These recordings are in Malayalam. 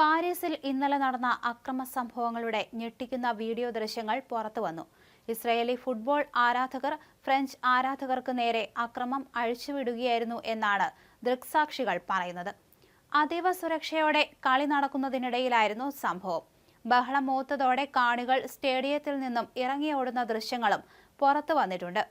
പാരീസിൽ ഇന്നലെ നടന്ന അക്രമ സംഭവങ്ങളുടെ ഞെട്ടിക്കുന്ന വീഡിയോ ദൃശ്യങ്ങൾ പുറത്തുവന്നു ഇസ്രയേലി ഫുട്ബോൾ ആരാധകർ ഫ്രഞ്ച് ആരാധകർക്ക് നേരെ അക്രമം അഴിച്ചുവിടുകയായിരുന്നു എന്നാണ് ദൃക്സാക്ഷികൾ പറയുന്നത്. അതീവ സുരക്ഷയോടെ കളി നടക്കുന്നതിനിടയിലായിരുന്നു സംഭവം. ബഹളം മൂത്തതോടെ കാണികൾ സ്റ്റേഡിയത്തിൽ നിന്നും ഇറങ്ങിയോടുന്ന ദൃശ്യങ്ങളും പുറത്തു വന്നിട്ടുണ്ട്.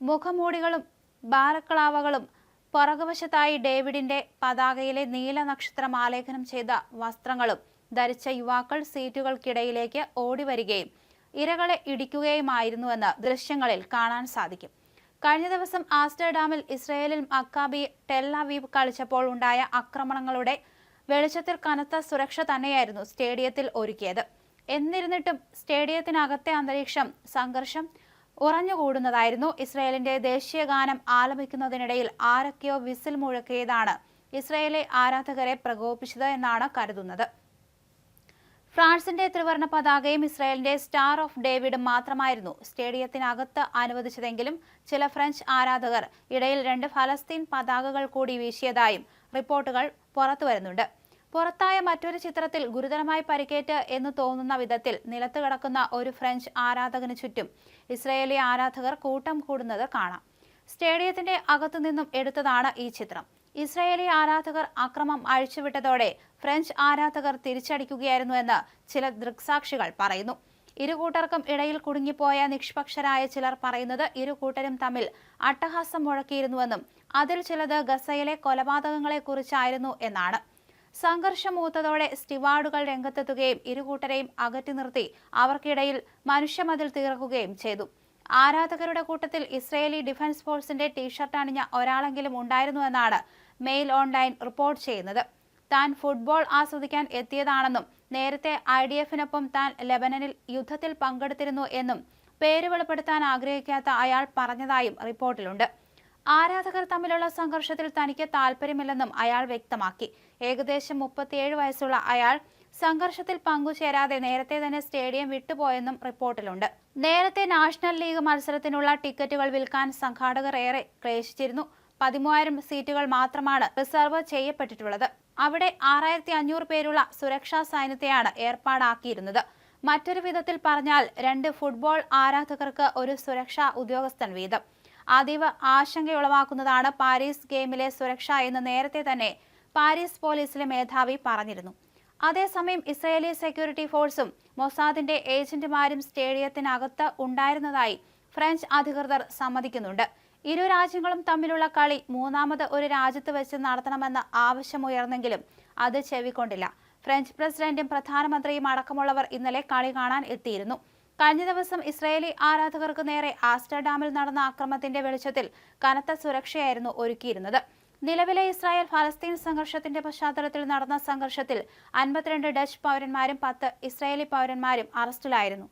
മുഖമൂടികളും ബാരക്കളാവകളും പുറകുവശത്തായി ഡേവിഡിന്റെ പതാകയിലെ നീല നക്ഷത്രം ആലേഖനം ചെയ്ത വസ്ത്രങ്ങളും ധരിച്ച യുവാക്കൾ സീറ്റുകൾക്കിടയിലേക്ക് ഓടിവരികയും ഇരകളെ ഇടിക്കുകയുമായിരുന്നുവെന്ന് ദൃശ്യങ്ങളിൽ കാണാൻ സാധിക്കും. കഴിഞ്ഞ ദിവസം ആസ്റ്റർഡാമിൽ ഇസ്രയേലിൽ അക്കാബി ടെല്ലവീവ് കളിച്ചപ്പോൾ ഉണ്ടായ ആക്രമണങ്ങളുടെ വെളിച്ചത്തിൽ കനത്ത സുരക്ഷ തന്നെയായിരുന്നു സ്റ്റേഡിയത്തിൽ ഒരുക്കിയത്. എന്നിരുന്നിട്ടും സ്റ്റേഡിയത്തിനകത്തെ അന്തരീക്ഷം സംഘർഷം ഉറഞ്ഞുകൂടുന്നതായിരുന്നു ഇസ്രയേലിന്റെ ദേശീയ ഗാനം ആലപിക്കുന്നതിനിടയിൽ ആരൊക്കെയോ വിസിൽ മുഴക്കിയതാണ് ഇസ്രയേലെ ആരാധകരെ പ്രകോപിച്ചത് എന്നാണ് കരുതുന്നത്. ഫ്രാൻസിന്റെ ത്രിവർണ പതാകയും ഇസ്രായേലിന്റെ സ്റ്റാർ ഓഫ് ഡേവിഡും മാത്രമായിരുന്നു സ്റ്റേഡിയത്തിനകത്ത് അനുവദിച്ചതെങ്കിലും ചില ഫ്രഞ്ച് ആരാധകർ ഇടയിൽ രണ്ട് ഫലസ്തീൻ പതാകകൾ കൂടി വീശിയതായും റിപ്പോർട്ടുകൾ പുറത്തുവരുന്നുണ്ട്. പുറത്തായ മറ്റൊരു ചിത്രത്തിൽ ഗുരുതരമായി പരിക്കേറ്റ് എന്ന് തോന്നുന്ന വിധത്തിൽ നിലത്ത് കിടക്കുന്ന ഒരു ഫ്രഞ്ച് ആരാധകന് ചുറ്റും ഇസ്രയേലി ആരാധകർ കൂട്ടം കൂടുന്നത് കാണാം. സ്റ്റേഡിയത്തിന്റെ അകത്തുനിന്നും എടുത്തതാണ് ഈ ചിത്രം. ഇസ്രായേലി ആരാധകർ അക്രമം അഴിച്ചുവിട്ടതോടെ ഫ്രഞ്ച് ആരാധകർ തിരിച്ചടിക്കുകയായിരുന്നു എന്ന് ചില ദൃക്സാക്ഷികൾ പറയുന്നു. ഇരു കൂട്ടർക്കും ഇടയിൽ കുടുങ്ങിപ്പോയ നിഷ്പക്ഷരായ ചിലർ പറയുന്നത് ഇരു കൂട്ടരും തമ്മിൽ അട്ടഹാസം മുഴക്കിയിരുന്നുവെന്നും അതിൽ ചിലത് ഗസയിലെ കൊലപാതകങ്ങളെക്കുറിച്ചായിരുന്നു എന്നാണ്. സംഘർഷം മൂത്തതോടെ സ്റ്റിവാർഡുകൾ രംഗത്തെത്തുകയും ഇരുകൂട്ടരെയും അകറ്റി നിർത്തി അവർക്കിടയിൽ മനുഷ്യമതിൽ തീർക്കുകയും ചെയ്തു. ആരാധകരുടെ കൂട്ടത്തിൽ ഇസ്രയേലി ഡിഫൻസ് ഫോഴ്സിന്റെ ടീഷർട്ട് അണിഞ്ഞ ഒരാളെങ്കിലും ഉണ്ടായിരുന്നുവെന്നാണ് മെയിൽ ഓൺലൈൻ റിപ്പോർട്ട് ചെയ്യുന്നത്. താൻ ഫുട്ബോൾ ആസ്വദിക്കാൻ എത്തിയതാണെന്നും നേരത്തെ ഐ ഡി എഫിനൊപ്പം താൻ ലെബനനിൽ യുദ്ധത്തിൽ പങ്കെടുത്തിരുന്നു എന്നും പേര് വെളിപ്പെടുത്താൻ ആഗ്രഹിക്കാത്ത അയാൾ പറഞ്ഞതായും റിപ്പോർട്ടിലുണ്ട്. ആരാധകർ തമ്മിലുള്ള സംഘർഷത്തിൽ തനിക്ക് താല്പര്യമില്ലെന്നും അയാൾ വ്യക്തമാക്കി. ഏകദേശം മുപ്പത്തിയേഴ് വയസ്സുള്ള അയാൾ സംഘർഷത്തിൽ പങ്കുചേരാതെ നേരത്തെ തന്നെ സ്റ്റേഡിയം വിട്ടുപോയെന്നും റിപ്പോർട്ടിലുണ്ട്. നേരത്തെ നാഷണൽ ലീഗ് മത്സരത്തിനുള്ള ടിക്കറ്റുകൾ വിൽക്കാൻ സംഘാടകർ ഏറെ ക്ലേശിച്ചിരുന്നു. പതിമൂവായിരം സീറ്റുകൾ മാത്രമാണ് റിസർവ് ചെയ്യപ്പെട്ടിട്ടുള്ളത്. അവിടെ ആറായിരത്തി അഞ്ഞൂറ് പേരുള്ള സുരക്ഷാ സൈന്യത്തെയാണ് ഏർപ്പാടാക്കിയിരുന്നത്. മറ്റൊരു വിധത്തിൽ പറഞ്ഞാൽ രണ്ട് ഫുട്ബോൾ ആരാധകർക്ക് ഒരു സുരക്ഷാ ഉദ്യോഗസ്ഥൻ വീതം. അതീവ ആശങ്കയുളവാക്കുന്നതാണ് പാരീസ് ഗെയിമിലെ സുരക്ഷ എന്ന് നേരത്തെ തന്നെ പാരീസ് പോലീസിലെ മേധാവി പറഞ്ഞിരുന്നു. അതേസമയം ഇസ്രയേലി സെക്യൂരിറ്റി ഫോഴ്സും മൊസാദിന്റെ ഏജന്റുമാരും സ്റ്റേഡിയത്തിനകത്ത് ഉണ്ടായിരുന്നതായി ഫ്രഞ്ച് അധികൃതർ സമ്മതിക്കുന്നുണ്ട്. ഇരു രാജ്യങ്ങളും തമ്മിലുള്ള കളി മൂന്നാമത് ഒരു രാജ്യത്ത് വെച്ച് നടത്തണമെന്ന ആവശ്യമുയർന്നെങ്കിലും അത് ചെവിക്കൊണ്ടില്ല. ഫ്രഞ്ച് പ്രസിഡന്റും പ്രധാനമന്ത്രിയും അടക്കമുള്ളവർ ഇന്നലെ കളി കാണാൻ എത്തിയിരുന്നു. കഴിഞ്ഞ ദിവസം ഇസ്രായേലി ആരാധകർക്ക് നേരെ ആസ്റ്റർഡാമിൽ നടന്ന ആക്രമണത്തിന്റെ വെളിച്ചത്തിൽ കനത്ത സുരക്ഷയായിരുന്നു ഒരുക്കിയിരുന്നത്. നിലവിലെ ഇസ്രായേൽ ഫലസ്തീൻ സംഘർഷത്തിന്റെ പശ്ചാത്തലത്തിൽ നടന്ന സംഘർഷത്തിൽ അൻപത്തിരണ്ട് ഡച്ച് പൗരന്മാരും പത്ത് ഇസ്രായേലി പൗരന്മാരും അറസ്റ്റിലായിരുന്നു.